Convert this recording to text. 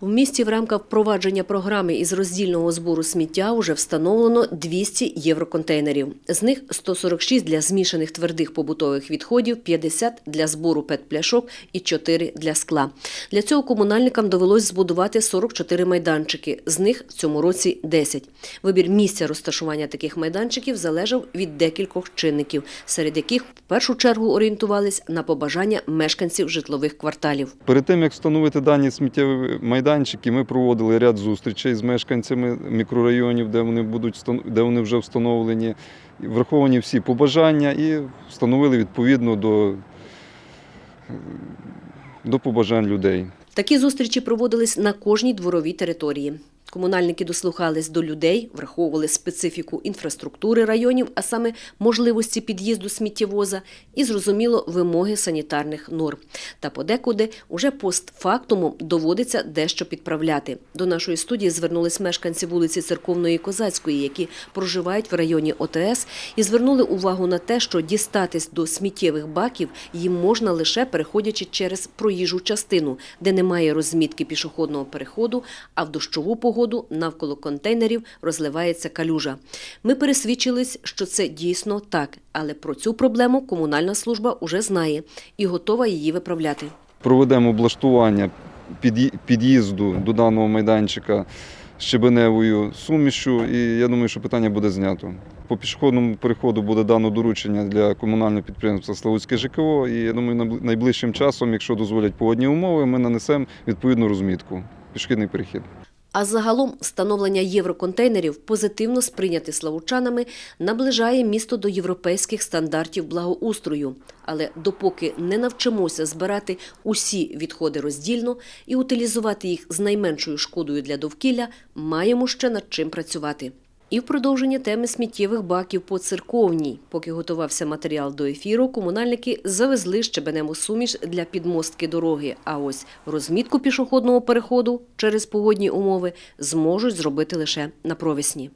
В місті в рамках впровадження програми із роздільного збору сміття уже встановлено 200 євроконтейнерів. З них 146 для змішаних твердих побутових відходів, 50 для збору пет-пляшок і 4 для скла. Для цього комунальникам довелось збудувати 44 майданчики, з них в цьому році 10. Вибір місця розташування таких майданчиків залежав від декількох чинників, серед яких в першу чергу орієнтувались на побажання мешканців житлових кварталів. Перед тим як встановити дані сміттєві майданчики, ми проводили ряд зустрічей з мешканцями мікрорайонів, де вони будуть де вони вже встановлені. Враховані всі побажання і встановили відповідно до, до побажань людей. Такі зустрічі проводились на кожній дворовій території. Комунальники дослухались до людей, враховували специфіку інфраструктури районів, а саме можливості під'їзду сміттєвоза і, зрозуміло, вимоги санітарних норм. Та подекуди уже постфактумом доводиться дещо підправляти. До нашої студії звернулись мешканці вулиці Церковної Козацької, які проживають в районі ОТС, і звернули увагу на те, що дістатись до сміттєвих баків їм можна лише переходячи через проїжджу частину, де немає розмітки пішохідного переходу, а в дощову погоду навколо контейнерів розливається калюжа. Ми пересвідчились, що це дійсно так, але про цю проблему комунальна служба уже знає і готова її виправляти. Проведемо облаштування під'ї- під'їзду до даного майданчика щебеневою сумішю, і я думаю, що питання буде знято. По пішохідному переходу буде дано доручення для комунального підприємства Славутське ЖКО. І я думаю, найближчим часом, якщо дозволять погодні умови, ми нанесемо відповідну розмітку. Пішохідний перехід. А загалом встановлення євроконтейнерів позитивно сприйняти славучанами наближає місто до європейських стандартів благоустрою. Але допоки не навчимося збирати усі відходи роздільно і утилізувати їх з найменшою шкодою для довкілля, маємо ще над чим працювати. І в продовження теми сміттєвих баків по церковній. Поки готувався матеріал до ефіру, комунальники завезли щебенему суміш для підмостки дороги. А ось розмітку пішохідного переходу через погодні умови зможуть зробити лише на провесні.